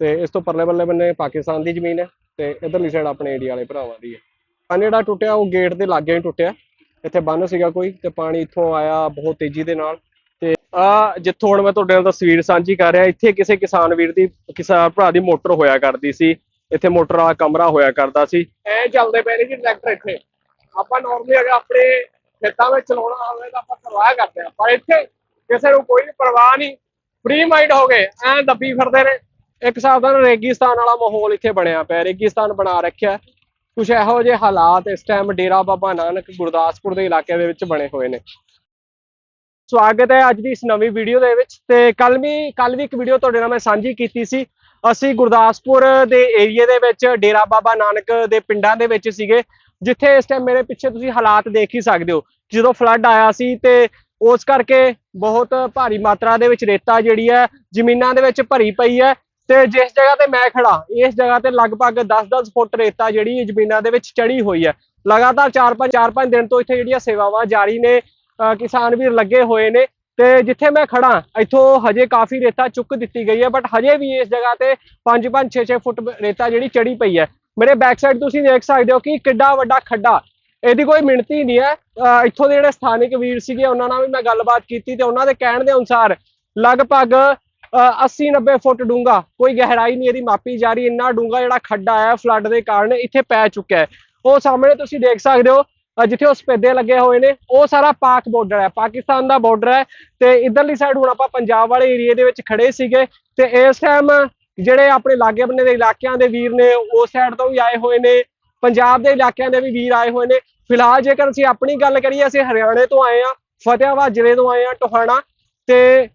ਤੇ ਇਸ ਤੋਂ ਪਰਲੇ ਬੱਲੇ ਬੰਨੇ ਪਾਕਿਸਤਾਨ ਦੀ ਜ਼ਮੀਨ ਹੈ ਤੇ ਇਧਰਲੀ ਸਾਈਡ ਆਪਣੇ ਇੰਡੀਆ ਵਾਲੇ ਭਰਾਵਾਂ ਦੀ ਹੈ। ਪਾਣੀ ਜਿਹੜਾ ਟੁੱਟਿਆ, ਉਹ ਗੇਟ ਦੇ ਲਾਗੇ ਹੀ ਟੁੱਟਿਆ। ਇੱਥੇ ਬੰਨ ਸੀਗਾ ਕੋਈ ਤੇ ਪਾਣੀ ਇੱਥੋਂ ਆਇਆ ਬਹੁਤ ਤੇਜ਼ੀ ਦੇ ਨਾਲ। ਤੇ ਆ ਜਿੱਥੋਂ ਹੁਣ ਮੈਂ ਤੁਹਾਡੇ ਨਾਲ ਤਸਵੀਰ ਸਾਂਝੀ ਕਰ ਰਿਹਾ, ਇੱਥੇ ਕਿਸੇ ਕਿਸਾਨ ਵੀਰ ਦੀ, ਕਿਸਾਨ ਭਰਾ ਦੀ ਮੋਟਰ ਹੋਇਆ ਕਰਦੀ ਸੀ। ਇੱਥੇ ਮੋਟਰ ਵਾਲਾ ਕਮਰਾ ਹੋਇਆ ਕਰਦਾ ਸੀ। ਐ ਚੱਲਦੇ ਪਏ ਨੇ ਜੀ ਟਰੈਕਟਰ ਇੱਥੇ। ਆਪਾਂ ਨਾਰਮਲੀ ਅਗਰ ਆਪਣੇ ਖੇਤਾਂ ਵਿੱਚ ਚਲਾਉਣਾ ਹੋਵੇ ਤਾਂ ਆਪਾਂ ਪਰਵਾਹ ਕਰਦੇ ਆ ਪਰ ਇੱਥੇ ਕਿਸੇ ਨੂੰ ਕੋਈ ਪਰਵਾਹ ਨਹੀਂ। ਫ੍ਰੀ ਮਾਈਂਡ ਹੋ ਗਏ, ਐਂ ਦੱਬੀ ਫਿਰਦੇ ਨੇ। ਇੱਕ ਹਿਸਾਬ ਦਾ ਰੇਗਿਸਤਾਨ ਵਾਲਾ ਮਾਹੌਲ ਇੱਥੇ ਬਣਿਆ ਪਿਆ, ਰੇਗਿਸਤਾਨ ਬਣਾ ਰੱਖਿਆ। ਕੁਝ ਇਹੋ ਜਿਹੇ ਹਾਲਾਤ ਇਸ ਟਾਈਮ ਡੇਰਾ ਬਾਬਾ ਨਾਨਕ ਗੁਰਦਾਸਪੁਰ ਦੇ ਇਲਾਕੇ ਦੇ ਵਿੱਚ ਬਣੇ ਹੋਏ ਨੇ। ਸਵਾਗਤ ਹੈ ਅੱਜ ਦੀ ਇਸ ਨਵੀਂ ਵੀਡੀਓ ਦੇ ਵਿੱਚ ਤੇ ਕੱਲ ਵੀ ਕੱਲ ਵੀ ਇੱਕ ਵੀਡੀਓ ਤੁਹਾਡੇ ਨਾਲ ਮੈਂ ਸਾਂਝੀ ਕੀਤੀ ਸੀ। ਅਸੀਂ ਗੁਰਦਾਸਪੁਰ ਦੇ ਏਰੀਏ ਦੇ ਵਿੱਚ, ਡੇਰਾ ਬਾਬਾ ਨਾਨਕ ਦੇ ਪਿੰਡਾਂ ਦੇ ਵਿੱਚ ਸੀਗੇ, ਜਿੱਥੇ ਇਸ ਟਾਈਮ ਮੇਰੇ ਪਿੱਛੇ ਤੁਸੀਂ ਹਾਲਾਤ ਦੇਖ ਹੀ ਸਕਦੇ ਹੋ। ਜਦੋਂ ਫਲੱਡ ਆਇਆ ਸੀ ਤੇ ਉਸ ਕਰਕੇ ਬਹੁਤ ਭਾਰੀ ਮਾਤਰਾ ਦੇ ਵਿੱਚ ਰੇਤਾ ਜਿਹੜੀ ਹੈ ਜ਼ਮੀਨਾਂ ਦੇ ਵਿੱਚ ਭਰੀ ਪਈ ਹੈ। ਤੇ ਜਿਸ ਜਗ੍ਹਾ ਤੇ ਮੈਂ ਖੜਾ, ਇਸ ਜਗ੍ਹਾ ਤੇ ਲਗਭਗ 10-10 ਫੁੱਟ ਰੇਤਾ ਜਿਹੜੀ ਜ਼ਮੀਨਾਂ ਦੇ ਵਿੱਚ ਚੜੀ ਹੋਈ ਹੈ। ਲਗਾਤਾਰ 4-5 4-5 ਦਿਨ ਤੋਂ ਇੱਥੇ ਜਿਹੜੀਆਂ ਸੇਵਾਵਾਂ ਜਾਰੀ ਨੇ ਕਿਸਾਨ ਵੀਰ ਲੱਗੇ ਹੋਏ ਨੇ ਤੇ ਜਿੱਥੇ ਮੈਂ ਖੜਾ ਇੱਥੋਂ ਹਜੇ ਕਾਫੀ ਰੇਤਾ ਚੁੱਕ ਦਿੱਤੀ ਗਈ ਹੈ ਬਟ ਹਜੇ ਵੀ ਇਸ ਜਗ੍ਹਾ ਤੇ 5-5 6-6 ਫੁੱਟ ਰੇਤਾ ਜਿਹੜੀ ਚੜੀ ਪਈ ਹੈ। ਮੇਰੇ ਬੈਕ ਸਾਈਡ ਤੁਸੀਂ ਦੇਖ ਸਕਦੇ ਹੋ ਕਿ ਕਿੱਡਾ ਵੱਡਾ ਖੱਡਾ, ਇਹਦੀ ਕੋਈ ਮਿਣਤੀ ਨਹੀਂ ਹੈ। ਇੱਥੋਂ ਦੇ ਜਿਹੜੇ ਸਥਾਨਿਕ ਵੀਰ ਸੀਗੇ, ਉਹਨਾਂ ਨਾਲ ਵੀ ਮੈਂ ਗੱਲਬਾਤ ਕੀਤੀ ਤੇ ਉਹਨਾਂ ਦੇ ਕਹਿਣ ਦੇ ਅਨੁਸਾਰ ਲਗਭਗ 80 90 ਫੁੱਟ ਡੂੰਗਾ ਕੋਈ ਗਹਿਰਾਈ ਨਹੀਂ ਇਹਦੀ, ਮਾਪੀ ਜਾ ਰਹੀ, ਇੰਨਾ ਡੂੰਗਾ ਜਿਹੜਾ ਖੱਡਾ ਆਇਆ ਫਲੱਡ ਦੇ ਕਾਰਨ ਇੱਥੇ ਪੈ ਚੁੱਕਿਆ ਹੈ। ਉਹ ਸਾਹਮਣੇ ਤੁਸੀਂ ਦੇਖ ਸਕਦੇ ਹੋ ਜਿੱਥੇ ਉਸ ਪੇਦੇ ਲੱਗੇ ਹੋਏ ਨੇ, ਉਹ ਸਾਰਾ ਪਾਕ ਬਾਰਡਰ ਹੈ, ਪਾਕਿਸਤਾਨ ਦਾ ਬਾਰਡਰ ਹੈ ਤੇ ਇਧਰਲੀ ਸਾਈਡ ਹੁਣ ਆਪਾਂ ਪੰਜਾਬ ਵਾਲੇ ਏਰੀਏ ਦੇ ਵਿੱਚ ਖੜੇ ਸੀਗੇ ਤੇ ਇਸ ਟਾਈਮ ਜਿਹੜੇ ਆਪਣੇ ਲਾਗੇ ਬੰਨੇ ਦੇ ਇਲਾਕਿਆਂ ਦੇ ਵੀਰ ਨੇ ਉਸ ਸਾਈਡ ਤੋਂ ਵੀ ਆਏ ਹੋਏ ਨੇ, ਪੰਜਾਬ ਦੇ ਇਲਾਕਿਆਂ ਦੇ ਵੀ ਵੀਰ ਆਏ ਹੋਏ ਨੇ। ਫਿਲਹਾਲ ਜੇਕਰ ਅਸੀਂ ਆਪਣੀ ਗੱਲ ਕਰੀਏ, ਅਸੀਂ ਹਰਿਆਣੇ ਤੋਂ ਆਏ ਆ ਫਤਿਆਬਾਦ ਜ਼ਿਲ੍ਹੇ ਤੋਂ ਆਏ ਆ ਟੋਹਾਣਾ ਤੇ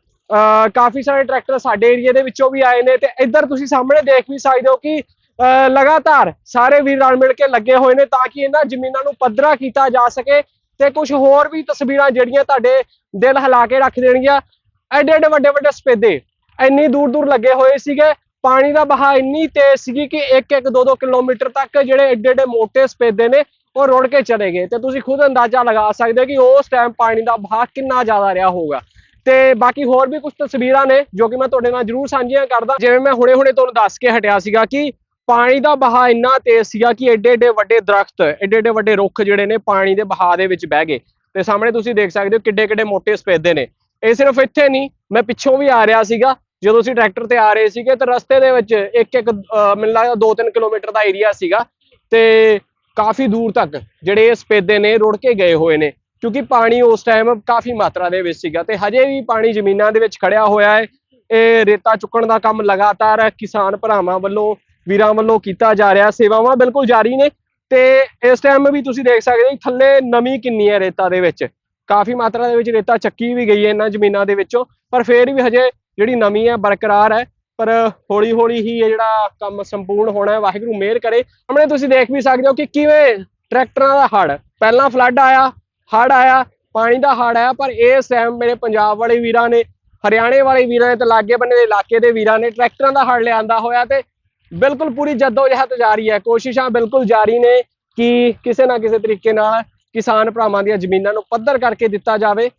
ਕਾਫੀ ਸਾਰੇ ਟਰੈਕਟਰ ਸਾਡੇ ਏਰੀਏ ਦੇ ਵਿੱਚੋਂ ਵੀ ਆਏ ਨੇ ਤੇ ਇੱਧਰ ਤੁਸੀਂ ਸਾਹਮਣੇ ਦੇਖ ਵੀ ਸਕਦੇ ਹੋ ਕਿ, ਅਹ ਲਗਾਤਾਰ ਸਾਰੇ ਵੀਰ ਰਲ ਮਿਲ ਕੇ ਲੱਗੇ ਹੋਏ ਨੇ ਤਾਂ ਕਿ ਇਹਨਾਂ ਜ਼ਮੀਨਾਂ ਨੂੰ ਪੱਧਰਾ ਕੀਤਾ ਜਾ ਸਕੇ ਤੇ ਕੁਝ ਹੋਰ ਵੀ ਤਸਵੀਰਾਂ ਜਿਹੜੀਆਂ ਤੁਹਾਡੇ ਦਿਲ ਹਿਲਾ ਕੇ ਰੱਖ ਦੇਣਗੀਆਂ। ਐਡੇ ਐਡੇ ਵੱਡੇ ਵੱਡੇ ਸਪੇਦੇ ਇੰਨੀ ਦੂਰ ਦੂਰ ਲੱਗੇ ਹੋਏ ਸੀਗੇ, ਪਾਣੀ ਦਾ ਵਹਾਅ ਇੰਨੀ ਤੇਜ਼ ਸੀਗੀ ਕਿ 1 1 2 2 ਕਿਲੋਮੀਟਰ ਤੱਕ ਜਿਹੜੇ ਐਡੇ ਐਡੇ ਮੋਟੇ ਸਪੇਦੇ ਨੇ ਉਹ ਰੁੜ ਕੇ ਚਲੇ ਗਏ ਤੇ ਤੁਸੀਂ ਖੁਦ ਅੰਦਾਜ਼ਾ ਲਗਾ ਸਕਦੇ ਹੋ ਕਿ ਉਸ ਟਾਈਮ ਪਾਣੀ ਦਾ ਵਹਾਅ ਕਿੰਨਾ ਜ਼ਿਆਦਾ ਰਿਹਾ ਹੋਊਗਾ। ਤੇ ਬਾਕੀ ਹੋਰ ਵੀ ਕੁਝ ਤਸਵੀਰਾਂ ਨੇ ਜੋ ਕਿ ਮੈਂ ਤੁਹਾਡੇ ਨਾਲ ਜਰੂਰ ਸਾਂਝੀਆਂ ਕਰਦਾ। ਜਿਵੇਂ ਮੈਂ ਹੁਣੇ-ਹੁਣੇ ਤੁਹਾਨੂੰ ਦੱਸ ਕੇ ਹਟਿਆ ਸੀਗਾ ਕਿ ਪਾਣੀ ਦਾ ਵਹਾਅ ਇੰਨਾ ਤੇਜ਼ ਸੀਗਾ ਕਿ ਐਡੇ ਐਡੇ ਵੱਡੇ ਦਰਖਤ ਐਡੇ ਐਡੇ ਵੱਡੇ ਰੁੱਖ ਜਿਹੜੇ ਨੇ ਪਾਣੀ ਦੇ ਵਹਾਅ ਦੇ ਵਿੱਚ ਬਹਿ ਗਏ। ਤੇ ਸਾਹਮਣੇ ਤੁਸੀਂ ਦੇਖ ਸਕਦੇ ਹੋ ਕਿੱਡੇ ਕਿੱਡੇ ਮੋਟੇ ਸਪੇਦੇ ਨੇ। ਇਹ ਸਿਰਫ ਇੱਥੇ ਨਹੀਂ, ਮੈਂ ਪਿੱਛੋਂ ਵੀ ਆ ਰਿਹਾ ਸੀਗਾ। ਜਦੋਂ ਅਸੀਂ ਟਰੈਕਟਰ ਤੇ ਆ ਰਹੇ ਸੀਗੇ ਤਾਂ ਰਸਤੇ ਦੇ ਵਿੱਚ ਇੱਕ ਇੱਕ ਮੈਨੂੰ ਲੱਗਦਾ 2-3 ਕਿਲੋਮੀਟਰ ਦਾ ਏਰੀਆ ਸੀਗਾ। ਤੇ ਕਾਫੀ ਦੂਰ ਤੱਕ ਜਿਹੜੇ ਇਹ ਸਪੇਦੇ ਨੇ ਰੁੜ ਕੇ ਗਏ ਹੋਏ ਨੇ। ਕਿਉਂਕਿ ਪਾਣੀ ਉਸ ਟਾਈਮ ਕਾਫੀ ਮਾਤਰਾ ਦੇ ਵਿੱਚ ਸੀਗਾ ਤੇ ਹਜੇ ਵੀ ਪਾਣੀ ਜ਼ਮੀਨਾਂ ਦੇ ਵਿੱਚ ਖੜਿਆ ਹੋਇਆ ਹੈ। ਇਹ ਰੇਤਾ ਚੁੱਕਣ ਦਾ ਕੰਮ ਲਗਾਤਾਰ ਕਿਸਾਨ ਭਰਾਵਾਂ ਵੱਲੋਂ, ਵੀਰਾਂ ਵੱਲੋਂ ਕੀਤਾ ਜਾ ਰਿਹਾ। ਸੇਵਾਵਾਂ ਬਿਲਕੁਲ ਜਾਰੀ ਨੇ ਤੇ ਇਸ ਟਾਈਮ ਵੀ ਤੁਸੀਂ ਦੇਖ ਸਕਦੇ ਹੋ ਕਿ ਥੱਲੇ ਨਮੀ ਕਿੰਨੀ ਹੈ ਰੇਤਾ ਦੇ ਵਿੱਚ। ਕਾਫੀ ਮਾਤਰਾ ਦੇ ਵਿੱਚ ਰੇਤਾ ਚੱਕੀ ਵੀ ਗਈ ਹੈ ਇਹਨਾਂ ਜ਼ਮੀਨਾਂ ਦੇ ਵਿੱਚੋਂ, ਪਰ ਫੇਰ ਵੀ ਹਜੇ ਜਿਹੜੀ ਨਮੀ ਹੈ ਬਰਕਰਾਰ ਹੈ। ਪਰ ਹੌਲੀ ਹੌਲੀ ਹੀ ਇਹ ਜਿਹੜਾ ਕੰਮ ਸੰਪੂਰਨ ਹੋਣਾ ਹੈ, ਵਾਹਿਗੁਰੂ ਮਿਹਰ ਕਰੇ। ਸਾਹਮਣੇ ਤੁਸੀਂ ਦੇਖ ਵੀ ਸਕਦੇ ਹੋ ਕਿ ਕਿਵੇਂ ਟਰੈਕਟਰਾਂ ਦਾ ਹੜ ਪਹਿਲਾਂ ਫਲੱਡ ਆਇਆ ਹੜ ਆਇਆ, ਪਾਣੀ ਦਾ ਹੜ ਆਇਆ, ਪਰ ਇਸ ਟਾਈਮ ਮੇਰੇ ਪੰਜਾਬ ਵਾਲੇ ਵੀਰਾਂ ਨੇ, ਹਰਿਆਣੇ ਵਾਲੇ ਵੀਰਾਂ ਨੇ ਤੇ ਲਾਗੇ ਬੰਨੇ ਦੇ ਇਲਾਕੇ ਦੇ ਵੀਰਾਂ ਨੇ ਟਰੈਕਟਰਾਂ ਦਾ ਹੜ ਲਿਆਂਦਾ ਹੋਇਆ ਤੇ ਬਿਲਕੁਲ ਪੂਰੀ ਜਦੋਜਹਿਦ ਜਾਰੀ ਹੈ। ਕੋਸ਼ਿਸ਼ਾਂ ਬਿਲਕੁਲ ਜਾਰੀ ਨੇ ਕਿ ਕਿਸੇ ਨਾ ਕਿਸੇ ਤਰੀਕੇ ਨਾਲ ਕਿਸਾਨ ਭਰਾਵਾਂ ਦੀਆਂ ਜ਼ਮੀਨਾਂ ਨੂੰ ਪੱਧਰ ਕਰਕੇ ਦਿੱਤਾ ਜਾਵੇ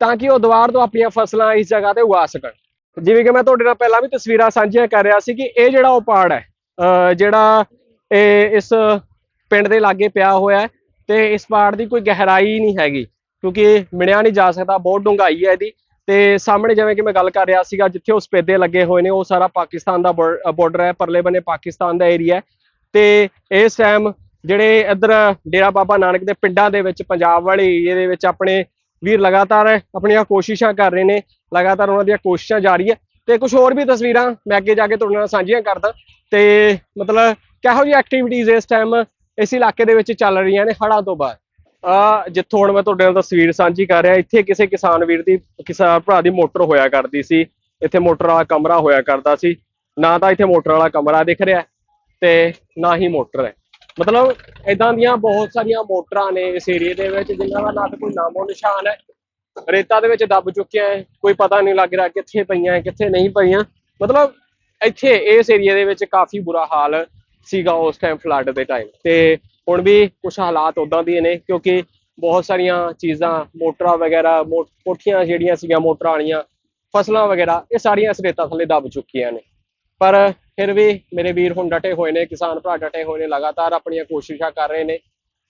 ਤਾਂ ਕਿ ਉਹ ਦੁਬਾਰ ਤੋਂ ਆਪਣੀਆਂ ਫਸਲਾਂ ਇਸ ਜਗ੍ਹਾ ਤੇ ਉਗਾ ਸਕਣ। ਜਿਵੇਂ ਕਿ ਮੈਂ ਤੁਹਾਡੇ ਨਾਲ ਪਹਿਲਾਂ ਵੀ ਤਸਵੀਰਾਂ ਸਾਂਝੀਆਂ ਕਰ ਰਿਹਾ ਸੀ ਕਿ ਇਹ ਜਿਹੜਾ ਉਹ ਪਹਾੜ ਹੈ ਜਿਹੜਾ ਇਹ ਇਸ ਪਿੰਡ ਦੇ ਲਾਗੇ ਪਿਆ ਹੋਇਆ ਹੈ ਤੇ ਇਸ ਪਹਾੜ ਦੀ ਕੋਈ ਗਹਿਰਾਈ ਨਹੀਂ ਹੈਗੀ, ਕਿਉਂਕਿ ਮਿਣਿਆ ਨਹੀਂ ਜਾ ਸਕਦਾ, ਬਹੁਤ ਡੂੰਘਾਈ ਹੈ ਇਹਦੀ। ਤੇ ਸਾਹਮਣੇ ਜਿਵੇਂ ਕਿ ਮੈਂ ਗੱਲ ਕਰ ਰਿਹਾ ਸੀਗਾ, ਜਿੱਥੇ ਉਸ ਪੇਦੇ ਲੱਗੇ ਹੋਏ ਨੇ, ਉਹ ਸਾਰਾ ਪਾਕਿਸਤਾਨ ਦਾ ਬਾਰਡਰ ਹੈ, ਪਰਲੇ ਬੰਨੇ ਪਾਕਿਸਤਾਨ ਦਾ ਏਰੀਆ ਹੈ। ਤੇ ਇਸ ਟਾਈਮ ਜਿਹੜੇ ਇੱਧਰ ਡੇਰਾ ਬਾਬਾ ਨਾਨਕ ਦੇ ਪਿੰਡਾਂ ਦੇ ਵਿੱਚ, ਪੰਜਾਬ ਵਾਲੇ ਏਰੀਏ ਦੇ ਵਿੱਚ ਆਪਣੇ ਵੀਰ ਲਗਾਤਾਰ ਆਪਣੀਆਂ ਕੋਸ਼ਿਸ਼ਾਂ ਕਰ ਰਹੇ ਨੇ, ਲਗਾਤਾਰ ਉਹਨਾਂ ਦੀਆਂ ਕੋਸ਼ਿਸ਼ਾਂ ਜਾਰੀ ਹੈ। ਤੇ ਕੁਝ ਹੋਰ ਵੀ ਤਸਵੀਰਾਂ ਮੈਂ ਅੱਗੇ ਜਾ ਕੇ ਤੁਹਾਡੇ ਨਾਲ ਸਾਂਝੀਆਂ ਕਰਦਾ। ਤੇ ਮਤਲਬ ਕਿਹੋ ਜਿਹੀ ਐਕਟੀਵਿਟੀਜ਼ ਇਸ ਟਾਈਮ ਇਸ ਇਲਾਕੇ ਦੇ ਵਿੱਚ ਚੱਲ ਰਹੀਆਂ ਨੇ ਹੜ੍ਹਾਂ ਤੋਂ ਬਾਅਦ। ਆ ਜਿੱਥੋਂ ਹੁਣ ਮੈਂ ਤੁਹਾਡੇ ਨਾਲ ਤਸਵੀਰ ਸਾਂਝੀ ਕਰ ਰਿਹਾ, ਇੱਥੇ ਕਿਸੇ ਕਿਸਾਨ ਵੀਰ ਦੀ, ਕਿਸਾਨ ਭਰਾ ਦੀ ਮੋਟਰ ਹੋਇਆ ਕਰਦੀ ਸੀ। ਇੱਥੇ ਮੋਟਰ ਵਾਲਾ ਕਮਰਾ ਹੋਇਆ ਕਰਦਾ ਸੀ। ਨਾ ਤਾਂ ਇੱਥੇ ਮੋਟਰ ਵਾਲਾ ਕਮਰਾ ਦਿਖ ਰਿਹਾ ਤੇ ਨਾ ਹੀ ਮੋਟਰ ਹੈ। ਮਤਲਬ ਇਦਾਂ ਦੀਆਂ ਬਹੁਤ ਸਾਰੀਆਂ ਮੋਟਰਾਂ ਨੇ ਇਸ ਏਰੀਏ ਦੇ ਵਿੱਚ, ਜਿਨ੍ਹਾਂ ਦਾ ਨਾ ਤਾਂ ਕੋਈ ਨਾਮੋ ਨਿਸ਼ਾਨ ਹੈ। ਰੇਤਾ ਦੇ ਵਿੱਚ ਦੱਬ ਚੁੱਕਿਆ ਹੈ। ਕੋਈ ਪਤਾ ਨਹੀਂ ਲੱਗ ਰਿਹਾ ਕਿੱਥੇ ਪਈਆਂ, ਕਿੱਥੇ ਨਹੀਂ ਪਈਆਂ। ਮਤਲਬ ਇੱਥੇ ਇਸ ਏਰੀਏ ਦੇ ਵਿੱਚ ਕਾਫੀ ਬੁਰਾ ਹਾਲ ਸੀਗਾ ਉਸ ਟਾਈਮ ਫਲੱਡ ਦੇ ਟਾਈਮ ਤੇ ਹੁਣ ਵੀ ਕੁਝ ਹਾਲਾਤ ਉਦਾਂ ਦੇ ਨੇ ਕਿਉਂਕਿ ਬਹੁਤ ਸਾਰੀਆਂ ਚੀਜ਼ਾਂ, ਮੋਟਰਾਂ ਵਗੈਰਾ, ਮੋ- ਕੋਠੀਆਂ ਜਿਹੜੀਆਂ ਸੀਗੀਆਂ, ਮੋਟਰਾਂ ਵਾਲੀਆਂ, ਫਸਲਾਂ ਵਗੈਰਾ, ਇਹ ਸਾਰੀਆਂ ਇਸ ਥੱਲੇ ਦੱਬ ਚੁੱਕੀਆਂ ਨੇ। ਪਰ ਫਿਰ ਵੀ ਮੇਰੇ ਵੀਰ ਹੁਣ ਡਟੇ ਹੋਏ ਨੇ, ਕਿਸਾਨ ਭਰਾ ਡਟੇ ਹੋਏ ਨੇ, ਲਗਾਤਾਰ ਆਪਣੀਆਂ ਕੋਸ਼ਿਸ਼ਾਂ ਕਰ ਰਹੇ ਨੇ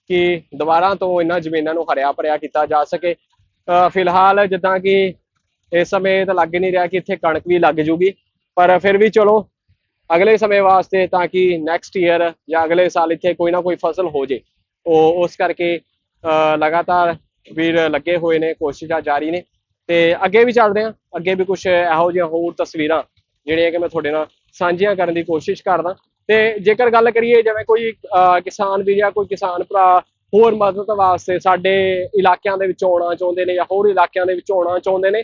ਕਿ ਦੁਬਾਰਾ ਤੋਂ ਇਹਨਾਂ ਜ਼ਮੀਨਾਂ ਨੂੰ ਹਰਿਆ ਭਰਿਆ ਕੀਤਾ ਜਾ ਸਕੇ। ਫਿਲਹਾਲ ਜਿੱਦਾਂ ਕਿ ਇਸ ਸਮੇਂ ਤਾਂ ਲੱਗ ਨਹੀਂ ਰਿਹਾ ਕਿ ਇੱਥੇ ਕਣਕ ਵੀ ਲੱਗ ਜੂਗੀ, ਪਰ ਫਿਰ ਵੀ ਚਲੋ ਅਗਲੇ ਸਮੇਂ ਵਾਸਤੇ ਤਾਂ ਕਿ ਨੈਕਸਟ ਈਅਰ ਜਾਂ ਅਗਲੇ ਸਾਲ ਇੱਥੇ ਕੋਈ ਨਾ ਕੋਈ ਫਸਲ ਹੋ ਜੇ। ਉਹ ਉਸ ਕਰਕੇ, ਅਹ, ਲਗਾਤਾਰ ਵੀਰ ਲੱਗੇ ਹੋਏ ਨੇ, ਕੋਸ਼ਿਸ਼ਾਂ ਜਾਰੀ ਨੇ। ਤੇ ਅੱਗੇ ਵੀ ਚੱਲਦੇ ਹਾਂ। ਅੱਗੇ ਵੀ ਕੁਝ ਇਹੋ ਜਿਹੀਆਂ ਹੋਰ ਤਸਵੀਰਾਂ ਜਿਹੜੀਆਂ ਕਿ ਮੈਂ ਤੁਹਾਡੇ ਨਾਲ ਸਾਂਝੀਆਂ ਕਰਨ ਦੀ ਕੋਸ਼ਿਸ਼ ਕਰਦਾ। ਤੇ ਜੇਕਰ ਗੱਲ ਕਰੀਏ ਜਿਵੇਂ ਕੋਈ, ਅਹ, ਕਿਸਾਨ ਵੀ ਜਾਂ ਕੋਈ ਕਿਸਾਨ ਭਰਾ ਹੋਰ ਮਦਦ ਵਾਸਤੇ ਸਾਡੇ ਇਲਾਕਿਆਂ ਦੇ ਵਿੱਚ ਆਉਣਾ ਚਾਹੁੰਦੇ ਨੇ ਜਾਂ ਹੋਰ ਇਲਾਕਿਆਂ ਦੇ ਵਿੱਚ ਆਉਣਾ ਚਾਹੁੰਦੇ ਨੇ,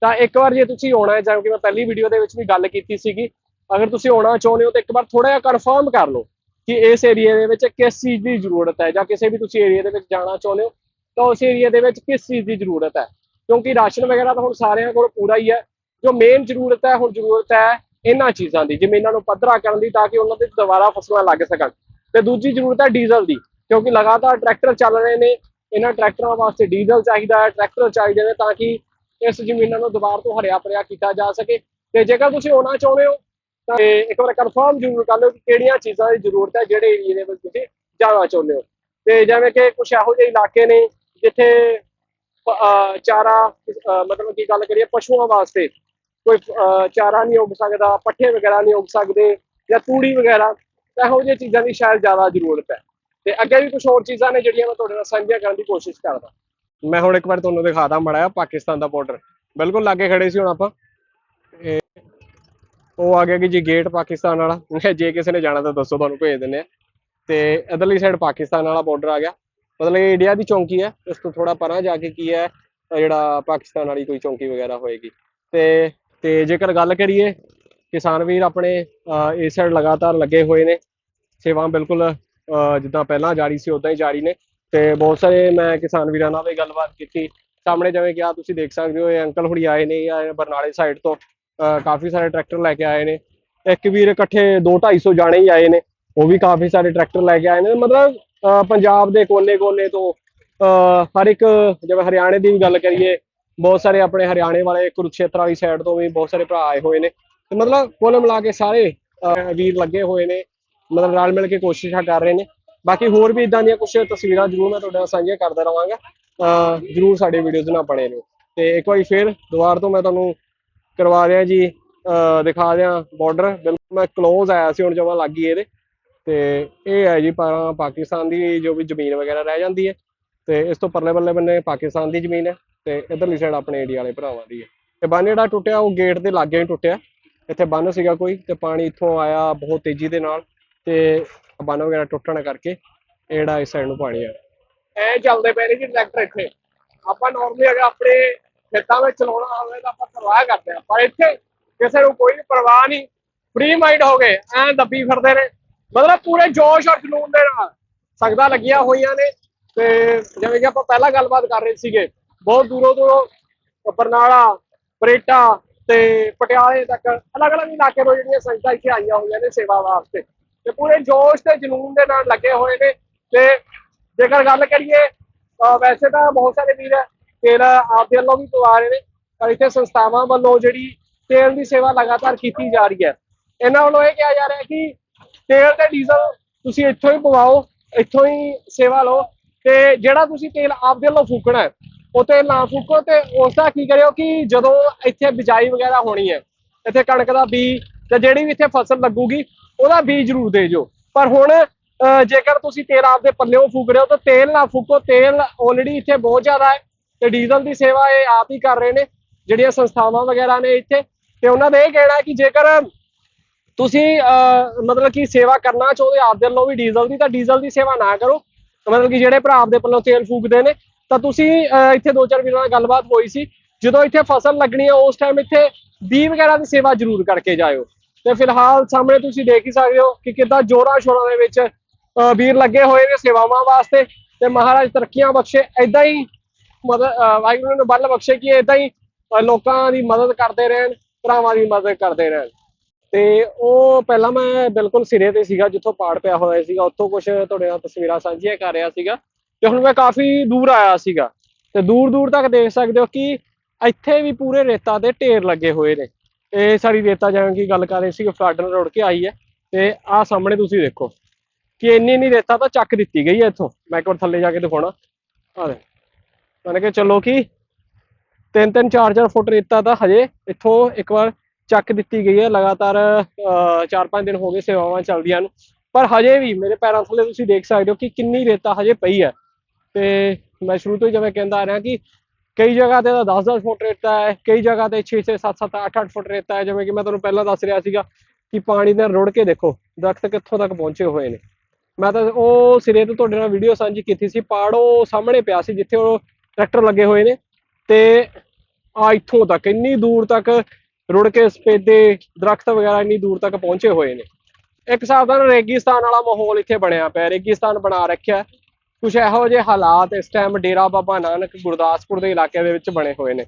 ਤਾਂ ਇੱਕ ਵਾਰ ਜੇ ਤੁਸੀਂ ਆਉਣਾ ਹੈ, ਜਿਵੇਂ ਕਿ ਮੈਂ ਪਹਿਲੀ ਵੀਡੀਓ ਦੇ ਵਿੱਚ ਵੀ ਗੱਲ ਕੀਤੀ ਸੀਗੀ ਅਗਰ ਤੁਸੀਂ ਆਉਣਾ ਚਾਹੁੰਦੇ ਹੋ ਤਾਂ ਇੱਕ ਵਾਰ ਥੋੜਾ ਜਿਹਾ ਕਨਫਰਮ ਕਰ ਲਓ ਕਿ ਇਸ ਏਰੀਆ ਦੇ ਵਿੱਚ ਕਿਸ ਚੀਜ਼ ਦੀ ਜ਼ਰੂਰਤ ਹੈ ਜਾਂ ਕਿਸੇ ਵੀ ਤੁਸੀਂ ਏਰੀਆ ਦੇ ਵਿੱਚ ਜਾਣਾ ਚਾਹੁੰਦੇ ਹੋ, ਤਾਂ ਉਸ ਏਰੀਆ ਦੇ ਵਿੱਚ ਕਿਸ ਚੀਜ਼ ਦੀ ਜ਼ਰੂਰਤ ਹੈ? ਕਿਉਂਕਿ ਰਾਸ਼ਨ ਵਗੈਰਾ ਤਾਂ ਹੁਣ ਸਾਰਿਆਂ ਕੋਲ ਪੂਰਾ ਹੀ ਹੈ। ਜੋ ਮੇਨ ਜ਼ਰੂਰਤ ਹੈ, ਹੁਣ ਜ਼ਰੂਰਤ ਹੈ ਇਹਨਾਂ ਚੀਜ਼ਾਂ ਦੀ ਜ਼ਮੀਨਾਂ ਨੂੰ ਪੱਧਰਾ ਕਰਨ ਦੀ ਤਾਂ ਕਿ ਉਹਨਾਂ ਦੇ ਦੁਬਾਰਾ ਫਸਲਾਂ ਲੱਗ ਸਕਣ। ਤੇ ਦੂਜੀ ਜ਼ਰੂਰਤ ਹੈ ਡੀਜ਼ਲ ਦੀ, ਕਿਉਂਕਿ ਲਗਾਤਾਰ ਟਰੈਕਟਰ ਚੱਲ ਰਹੇ ਨੇ, ਇਹਨਾਂ ਟਰੈਕਟਰਾਂ ਵਾਸਤੇ ਡੀਜ਼ਲ ਚਾਹੀਦਾ ਹੈ ਟਰੈਕਟਰ ਚਾਹੀਦੇ ਨੇ ਤਾਂ ਕਿ ਇਸ ਜ਼ਮੀਨਾਂ ਨੂੰ ਦੁਬਾਰਾ ਤੋਂ ਹਰਿਆ ਭਰਿਆ ਕੀਤਾ ਜਾ ਸਕੇ। ਤੇ ਜੇਕਰ ਤੁਸੀਂ ਆਉਣਾ ਚਾਹੁੰਦੇ ਹੋ ਤਾਂ ਇੱਕ ਵਾਰ ਕਨਫਰਮ ਜ਼ਰੂਰ ਕਰ ਲਓ ਕਿ ਕਿਹੜੀਆਂ ਚੀਜ਼ਾਂ ਦੀ ਜ਼ਰੂਰਤ ਹੈ, ਜਿਹੜੇ ਏਰੀਏ ਦੇ ਵਿੱਚ ਤੁਸੀਂ ਜਾਣਾ ਚਾਹੁੰਦੇ ਹੋ। ਤੇ ਜਿਵੇਂ ਕਿ ਕੁਝ ਇਹੋ ਜਿਹੇ ਇਲਾਕੇ ਨੇ ਜਿੱਥੇ ਚਾਰਾ ਮਤਲਬ ਕੀ ਗੱਲ ਕਰੀਏ ਪਸ਼ੂਆਂ ਵਾਸਤੇ ਕੋਈ ਚਾਰਾ ਨਹੀਂ ਉੱਗ ਸਕਦਾ, ਪੱਠੇ ਵਗੈਰਾ ਨਹੀਂ ਉੱਗ ਸਕਦੇ ਜਾਂ ਤੂੜੀ ਵਗੈਰਾ ਇਹੋ ਜਿਹੀਆਂ ਚੀਜ਼ਾਂ ਦੀ ਸ਼ਾਇਦ ਜ਼ਿਆਦਾ ਜ਼ਰੂਰਤ ਹੈ। ਤੇ ਅੱਗੇ ਵੀ ਕੁਝ ਹੋਰ ਚੀਜ਼ਾਂ ਨੇ ਜਿਹੜੀਆਂ ਮੈਂ ਤੁਹਾਡੇ ਨਾਲ ਸਾਂਝੀਆਂ ਕਰਨ ਦੀ ਕੋਸ਼ਿਸ਼ ਕਰਦਾ। ਮੈਂ ਹੁਣ ਇੱਕ ਵਾਰ ਤੁਹਾਨੂੰ ਦਿਖਾਦਾ ਮੜਾ ਪਾਕਿਸਤਾਨ ਦਾ ਬਾਰਡਰ ਬਿਲਕੁਲ ਲਾਗੇ ਖੜੇ ਸੀ ਹੁਣ ਆਪਾਂ। ਉਹ ਆ ਗਿਆ ਕਿ ਜੀ ਗੇਟ ਪਾਕਿਸਤਾਨ ਵਾਲਾ ਜੇ ਕਿਸੇ ਨੇ ਜਾਣਾ ਤਾਂ ਦੱਸੋ, ਤੁਹਾਨੂੰ ਭੇਜ ਦਿੰਦੇ ਆ। ਤੇ ਇਧਰਲੀ ਸਾਈਡ ਪਾਕਿਸਤਾਨ ਵਾਲਾ ਬਾਰਡਰ ਆ ਗਿਆ। ਮਤਲਬ ਇਹ ਇੰਡੀਆ ਦੀ ਚੌਂਕੀ ਹੈ, ਇਸ ਤੋਂ ਥੋੜਾ ਪਰਾਂ ਜਾ ਕੇ ਕੀ ਹੈ ਜਿਹੜਾ ਪਾਕਿਸਤਾਨ ਵਾਲੀ ਕੋਈ ਚੌਂਕੀ ਵਗੈਰਾ ਹੋਏਗੀ। ਤੇ ਤੇ ਜੇਕਰ ਗੱਲ ਕਰੀਏ, ਕਿਸਾਨ ਵੀਰ ਆਪਣੇ ਇਸ ਸਾਈਡ ਲਗਾਤਾਰ ਲੱਗੇ ਹੋਏ ਨੇ। ਸੇਵਾਵਾਂ ਬਿਲਕੁਲ ਅਹ ਜਿੱਦਾਂ ਪਹਿਲਾਂ ਜਾਰੀ ਸੀ ਉਦਾਂ ਹੀ ਜਾਰੀ ਨੇ। ਤੇ ਬਹੁਤ ਸਾਰੇ ਮੈਂ ਕਿਸਾਨ ਵੀਰਾਂ ਨਾਲ ਵੀ ਗੱਲਬਾਤ ਕੀਤੀ। ਸਾਹਮਣੇ ਜਿਵੇਂ ਕਿ ਆ ਤੁਸੀਂ ਦੇਖ ਸਕਦੇ ਹੋ, ਇਹ ਅੰਕਲ ਹੁਣੀ ਆਏ ਨੇ ਜਾਂ ਬਰਨਾਲੇ ਸਾਈਡ ਤੋਂ। ਕਾਫੀ ਸਾਰੇ ਟਰੈਕਟਰ ਲੈ ਕੇ ਆਏ ਨੇ। ਇੱਕ ਵੀਰ ਇਕੱਠੇ 2 250 ਜਾਣੇ ਹੀ ਆਏ ਨੇ, ਉਹ ਵੀ ਕਾਫੀ ਸਾਰੇ ਟਰੈਕਟਰ ਲੈ ਕੇ ਆਏ ਨੇ। ਮਤਲਬ, ਅਹ ਪੰਜਾਬ ਦੇ ਕੋਨੇ-ਕੋਨੇ ਤੋਂ, ਅਹ ਹਰ ਇੱਕ ਜਿਵੇਂ ਹਰਿਆਣੇ ਦੀ ਵੀ ਗੱਲ ਕਰੀਏ, ਬਹੁਤ ਸਾਰੇ ਆਪਣੇ ਹਰਿਆਣੇ ਵਾਲੇ ਕੁਰੂਕਸ਼ੇਤਰ ਵਾਲੀ ਸਾਈਡ ਤੋਂ ਵੀ ਬਹੁਤ ਸਾਰੇ ਭਰਾ ਆਏ ਹੋਏ ਨੇ। ਤੇ ਮਤਲਬ ਕੁੱਲ ਮਿਲਾ ਕੇ ਸਾਰੇ, ਅਹ ਵੀਰ ਲੱਗੇ ਹੋਏ ਨੇ, ਮਤਲਬ ਰਲ ਮਿਲ ਕੇ ਕੋਸ਼ਿਸ਼ਾਂ ਕਰ ਰਹੇ ਨੇ। ਬਾਕੀ ਹੋਰ ਵੀ ਇਦਾਂ ਦੀਆਂ ਕੁਝ ਤਸਵੀਰਾਂ ਜ਼ਰੂਰ ਮੈਂ ਤੁਹਾਡੇ ਨਾਲ ਸਾਂਝੀਆਂ ਕਰਦਾ ਰਵਾਂਗਾ। ਅਹ ਜ਼ਰੂਰ ਸਾਡੇ ਵੀਡੀਓਜ਼ ਨਾਲ ਬਣੇ ਰਹੋ। ਤੇ ਇੱਕ ਵਾਰੀ ਫੇਰ ਦੁਬਾਰਾ ਤੋਂ ਮੈਂ ਤੁਹਾਨੂੰ ਕਰਵਾ ਦਿਆਂ ਜੀ ਦਿਖਾ ਦਿਆਂ ਬਾਰਡਰ ਬਿਲਕੁਲ ਮੈਂ ক্লোਜ਼ ਆਇਆ ਸੀ, ਹੁਣ ਜਮਾ ਲੱਗ ਗਈ ਇਹਦੇ। ਤੇ ਇਹ ਹੈ ਜੀ ਪਾ- ਪਾਕਿਸਤਾਨ ਦੀ ਜੋ ਵੀ ਜ਼ਮੀਨ ਵਗੈਰਾ ਰਹਿ ਜਾਂਦੀ ਹੈ। ਤੇ ਇਸ ਤੋਂ ਪਰਲੇ ਬੱਲੇ ਬੰਨੇ ਪਾਕਿਸਤਾਨ ਦੀ ਜ਼ਮੀਨ ਹੈ ਤੇ ਇਧਰਲੀ ਸਾਈਡ ਆਪਣੇ ਏਰੀਆ ਵਾਲੇ ਭਰਾਵਾਂ ਦੀ ਹੈ। ਤੇ ਬੰਨ ਜਿਹੜਾ ਟੁੱਟਿਆ, ਉਹ ਗੇਟ ਦੇ ਲਾਗੇ ਹੀ ਟੁੱਟਿਆ। ਇੱਥੇ ਬੰਨ ਸੀਗਾ ਕੋਈ ਤੇ ਪਾਣੀ ਇੱਥੋਂ ਆਇਆ ਬਹੁਤ ਤੇਜ਼ੀ ਦੇ ਨਾਲ ਤੇ ਬੰਨ ਵਗੈਰਾ ਟੁੱਟਣ ਕਰਕੇ ਇਹ ਜਿਹੜਾ ਇਸ ਸਾਈਡ ਨੂੰ ਪਾਣੀ ਆ ਐ ਚੱਲਦੇ ਪਏ ਨੇ ਜੀ ਟਰੈਕਟਰ ਇੱਥੇ। ਆਪਾਂ ਨਾਰਮਲੀ ਅਗਰ ਆਪਣੇ ਖੇਤਾਂ ਵਿੱਚ ਚਲਾਉਣਾ ਹੋਵੇ ਤਾਂ ਆਪਾਂ ਪਰਵਾਹ ਕਰਦੇ ਆ ਪਰ ਇੱਥੇ ਕਿਸੇ ਨੂੰ ਕੋਈ ਪਰਵਾਹ ਨਹੀਂ। ਫ੍ਰੀ ਮਾਈਂਡ ਹੋ ਗਏ, ਐ ਦੱਬੀ ਫਿਰਦੇ ਨੇ। ਮਤਲਬ ਪੂਰੇ ਜੋਸ਼ ਔਰ ਜਨੂਨ ਦੇ ਨਾਲ ਸੰਗਤਾਂ ਲੱਗੀਆਂ ਹੋਈਆਂ ਨੇ। ਤੇ ਜਿਵੇਂ ਕਿ ਆਪਾਂ ਪਹਿਲਾਂ ਗੱਲਬਾਤ ਕਰ ਰਹੇ ਸੀਗੇ, ਬਹੁਤ ਦੂਰੋਂ ਦੂਰੋਂ ਬਰਨਾਲਾ ਪਰੇਟਾ ਤੇ ਪਟਿਆਲੇ ਤੱਕ ਅਲੱਗ-ਅਲੱਗ ਇਲਾਕੇ ਤੋਂ ਜਿਹੜੀਆਂ ਸੰਗਤਾਂ ਇੱਥੇ ਆਈਆਂ ਹੋਈਆਂ ਨੇ ਸੇਵਾ ਵਾਸਤੇ। ਤੇ ਪੂਰੇ ਜੋਸ਼ ਤੇ ਜਨੂਨ ਦੇ ਨਾਲ ਲੱਗੇ ਹੋਏ ਨੇ। ਤੇ ਜੇਕਰ ਗੱਲ ਕਰੀਏ ਵੈਸੇ ਤਾਂ ਬਹੁਤ ਸਾਰੇ ਵੀਰ ਤੇਲ ਆਪਦੇ ਵੱਲੋਂ ਵੀ ਪਵਾ ਰਹੇ ਨੇ ਪਰ ਇੱਥੇ ਸੰਸਥਾਵਾਂ ਵੱਲੋਂ ਜਿਹੜੀ ਤੇਲ ਦੀ ਸੇਵਾ ਲਗਾਤਾਰ ਕੀਤੀ ਜਾ ਰਹੀ ਹੈ। ਇਹਨਾਂ ਵੱਲੋਂ ਇਹ ਕਿਹਾ ਜਾ ਰਿਹਾ ਕਿ ਤੇਲ ਤੇ ਡੀਜ਼ਲ ਤੁਸੀਂ ਇੱਥੋਂ ਹੀ ਪਵਾਓ ਇੱਥੋਂ ਹੀ ਸੇਵਾ ਲਓ ਤੇ ਜਿਹੜਾ ਤੁਸੀਂ ਤੇਲ ਆਪਦੇ ਵੱਲੋਂ ਫੂਕਣਾ ਹੈ ਉਹ ਤੇਲ ਨਾ ਫੂਕੋ ਤੇ ਉਸ ਦਾ ਕੀ ਕਰਿਓ ਕਿ ਜਦੋਂ ਇੱਥੇ ਬਿਜਾਈ ਵਗੈਰਾ ਹੋਣੀ ਹੈ ਇੱਥੇ ਕਣਕ ਦਾ ਬੀਜ ਤੇ ਜਿਹੜੀ ਵੀ ਇੱਥੇ ਫਸਲ ਲੱਗੂਗੀ ਉਹਦਾ ਬੀਜ ਜ਼ਰੂਰ ਦੇ ਜੋ ਪਰ ਹੁਣ ਅਹ, ਜੇਕਰ ਤੁਸੀਂ ਤੇਲ ਆਪਦੇ ਪੱਲਿਓਂ ਫੂਕ ਰਹੇ ਹੋ ਤਾਂ ਤੇਲ ਨਾ ਫੂਕੋ ਤੇਲ ਆਲਰੇਡੀ ਇੱਥੇ ਬਹੁਤ ਜ਼ਿਆਦਾ ਹੈ। ਤੇ ਡੀਜ਼ਲ ਦੀ ਸੇਵਾ ਇਹ ਆਪ ਹੀ ਕਰ ਰਹੇ ਨੇ ਜਿਹੜੀਆਂ ਸੰਸਥਾਵਾਂ ਵਗੈਰਾ ਨੇ ਇੱਥੇ। ਤੇ ਉਹਨਾਂ ਦਾ ਇਹ ਕਹਿਣਾ ਕਿ ਜੇਕਰ ਤੁਸੀਂ ਅਹ, ਮਤਲਬ ਕਿ ਸੇਵਾ ਕਰਨਾ ਚਾਹੁੰਦੇ ਆਪਦੇ ਵੱਲੋਂ ਵੀ ਡੀਜ਼ਲ ਦੀ ਤਾਂ ਡੀਜ਼ਲ ਦੀ ਸੇਵਾ ਨਾ ਕਰੋ। ਮਤਲਬ ਕਿ ਜਿਹੜੇ ਭਰਾ ਆਪਦੇ ਪੱਲੋਂ ਤੇਲ ਫੂਕਦੇ ਨੇ ਤਾਂ ਤੁਸੀਂ ਅਹ, ਇੱਥੇ ਦੋ ਚਾਰ ਵੀਰਾਂ ਨਾਲ ਗੱਲਬਾਤ ਹੋਈ ਸੀ। ਜਦੋਂ ਇੱਥੇ ਫਸਲ ਲੱਗਣੀ ਹੈ ਉਸ ਟਾਈਮ ਇੱਥੇ ਬੀ ਵਗੈਰਾ ਦੀ ਸੇਵਾ ਜ਼ਰੂਰ ਕਰਕੇ ਜਾਇਓ। ਤੇ ਫਿਲਹਾਲ ਸਾਹਮਣੇ ਤੁਸੀਂ ਦੇਖ ਹੀ ਸਕਦੇ ਹੋ ਕਿ ਕਿੱਦਾਂ ਜੋਰਾਂ ਸ਼ੋਰਾਂ ਦੇ ਵਿੱਚ ਅਹ, ਵੀਰ ਲੱਗੇ ਹੋਏ ਨੇ ਸੇਵਾਵਾਂ ਵਾਸਤੇ। ਤੇ ਮਹਾਰਾਜ ਤਰੱਕੀਆਂ ਬਖਸ਼ੇ ਐਦਾਂ ਹੀ ਮਦਦ ਅਹ, ਵਾਹਿਗੁਰੂ ਨੂੰ ਬਲ ਬਖਸ਼ੇ ਕਿ ਐਦਾਂ ਹੀ ਲੋਕਾਂ ਦੀ ਮਦਦ ਕਰਦੇ ਰਹਿਣ ਭਰਾਵਾਂ ਦੀ ਮਦਦ ਕਰਦੇ ਰਹਿਣ। ਤੇ ਉਹ ਪਹਿਲਾਂ ਮੈਂ ਬਿਲਕੁਲ ਸਿਰੇ ਤੇ ਸੀਗਾ ਜਿੱਥੋਂ ਪਾੜ ਪਿਆ ਹੋਇਆ ਸੀਗਾ ਉੱਥੋਂ ਕੁਝ ਤੁਹਾਡੇ ਨਾਲ ਤਸਵੀਰਾਂ ਸਾਂਝੀਆਂ ਕਰ ਰਿਹਾ ਸੀਗਾ। ਤੇ ਹੁਣ ਮੈਂ ਕਾਫੀ ਦੂਰ ਆਇਆ ਸੀਗਾ। ਤੇ ਦੂਰ ਦੂਰ ਤੱਕ ਦੇਖ ਸਕਦੇ ਹੋ ਕਿ ਇੱਥੇ ਵੀ ਪੂਰੇ ਰੇਤਾ ਦੇ ਢੇਰ ਲੱਗੇ ਹੋਏ ਨੇ। ਇਹ ਸਾਰੀ ਰੇਤਾ ਜਿਵੇਂ ਕਿ ਗੱਲ ਕਰ ਰਹੇ ਸੀ ਫਲੱਡ ਨਾਲ ਰੁੜ ਕੇ ਆਈ ਹੈ। ਤੇ ਆਹ ਸਾਹਮਣੇ ਤੁਸੀਂ ਦੇਖੋ ਕਿ ਇੰਨੀ ਇੰਨੀ ਰੇਤਾ ਤਾਂ ਚੱਕ ਦਿੱਤੀ ਗਈ ਹੈ ਇੱਥੋਂ। ਮੈਂ ਇੱਕ ਵਾਰ ਥੱਲੇ ਜਾ ਕੇ ਦਿਖਾਉਣਾ। ਆ ਦੇ ਮੰਨ ਕੇ ਚਲੋ ਕਿ ਤਿੰਨ ਤਿੰਨ ਚਾਰ ਚਾਰ ਫੁੱਟ ਰੇਤਾ ਤਾਂ ਹਜੇ ਇੱਥੋਂ ਇੱਕ ਵਾਰ ਚੱਕ ਦਿੱਤੀ ਗਈ ਹੈ, ਲਗਾਤਾਰ 4-5 ਦਿਨ ਹੋ ਗਏ ਸੇਵਾਵਾਂ ਚੱਲਦੀਆਂ ਨੂੰ। ਪਰ ਹਜੇ ਵੀ ਮੇਰੇ ਪੈਰਾਂ ਥੱਲੇ ਤੁਸੀਂ ਦੇਖ ਸਕਦੇ ਹੋ ਕਿ ਕਿੰਨੀ ਰੇਤਾ ਹਜੇ ਪਈ ਹੈ। ਤੇ ਮੈਂ ਸ਼ੁਰੂ ਤੋਂ ਹੀ ਜਿਵੇਂ ਕਹਿੰਦਾ ਆ ਰਿਹਾ ਕਿ ਕਈ ਜਗ੍ਹਾ ਤੇ ਤਾਂ 10-10 ਫੁੱਟ ਰੇਤਾ ਹੈ, ਕਈ ਜਗ੍ਹਾ ਤੇ 6-6 7-7 8-8 ਫੁੱਟ ਰੇਤਾ ਹੈ। ਜਿਵੇਂ ਕਿ ਮੈਂ ਤੁਹਾਨੂੰ ਪਹਿਲਾਂ ਦੱਸ ਰਿਹਾ ਸੀਗਾ ਕਿ ਪਾਣੀ ਦੇ ਰੁੜ ਕੇ ਦੇਖੋ, ਦਰਖਤ ਕਿੱਥੋਂ ਤੱਕ ਪਹੁੰਚੇ ਹੋਏ ਨੇ। ਮੈਂ ਤਾਂ ਉਹ ਸਿਰੇ ਤੋਂ ਤੁਹਾਡੇ ਨਾਲ ਵੀਡੀਓ ਸਾਂਝੀ ਕੀਤੀ ਸੀ ਪਾੜੋ ਸਾਹਮਣੇ ਪਿਆ ਸੀ, ਜਿੱਥੇ ਉਹ ਟਰੈਕਟਰ ਲੱਗੇ ਹੋਏ ਨੇ ਤੇ ਆ ਇੱਥੋਂ ਤੱਕ, ਇੰਨੀ ਦੂਰ ਤੱਕ ਰੁੜ ਕੇ ਸਪੇਦੇ ਦਰਖਤ ਵਗੈਰਾ ਇੰਨੀ ਦੂਰ ਤੱਕ ਪਹੁੰਚੇ ਹੋਏ ਨੇ। ਇੱਕ ਹਿਸਾਬ ਦਾ ਰੇਗਿਸਤਾਨ ਵਾਲਾ ਮਾਹੌਲ ਇੱਥੇ ਬਣਿਆ ਪਿਆ, ਰੇਗਿਸਤਾਨ ਬਣਾ ਰੱਖਿਆ। ਕੁਝ ਇਹੋ ਜਿਹੇ ਹਾਲਾਤ ਇਸ ਟਾਈਮ ਡੇਰਾ ਬਾਬਾ ਨਾਨਕ ਗੁਰਦਾਸਪੁਰ ਦੇ ਇਲਾਕੇ ਦੇ ਵਿੱਚ ਬਣੇ ਹੋਏ ਨੇ।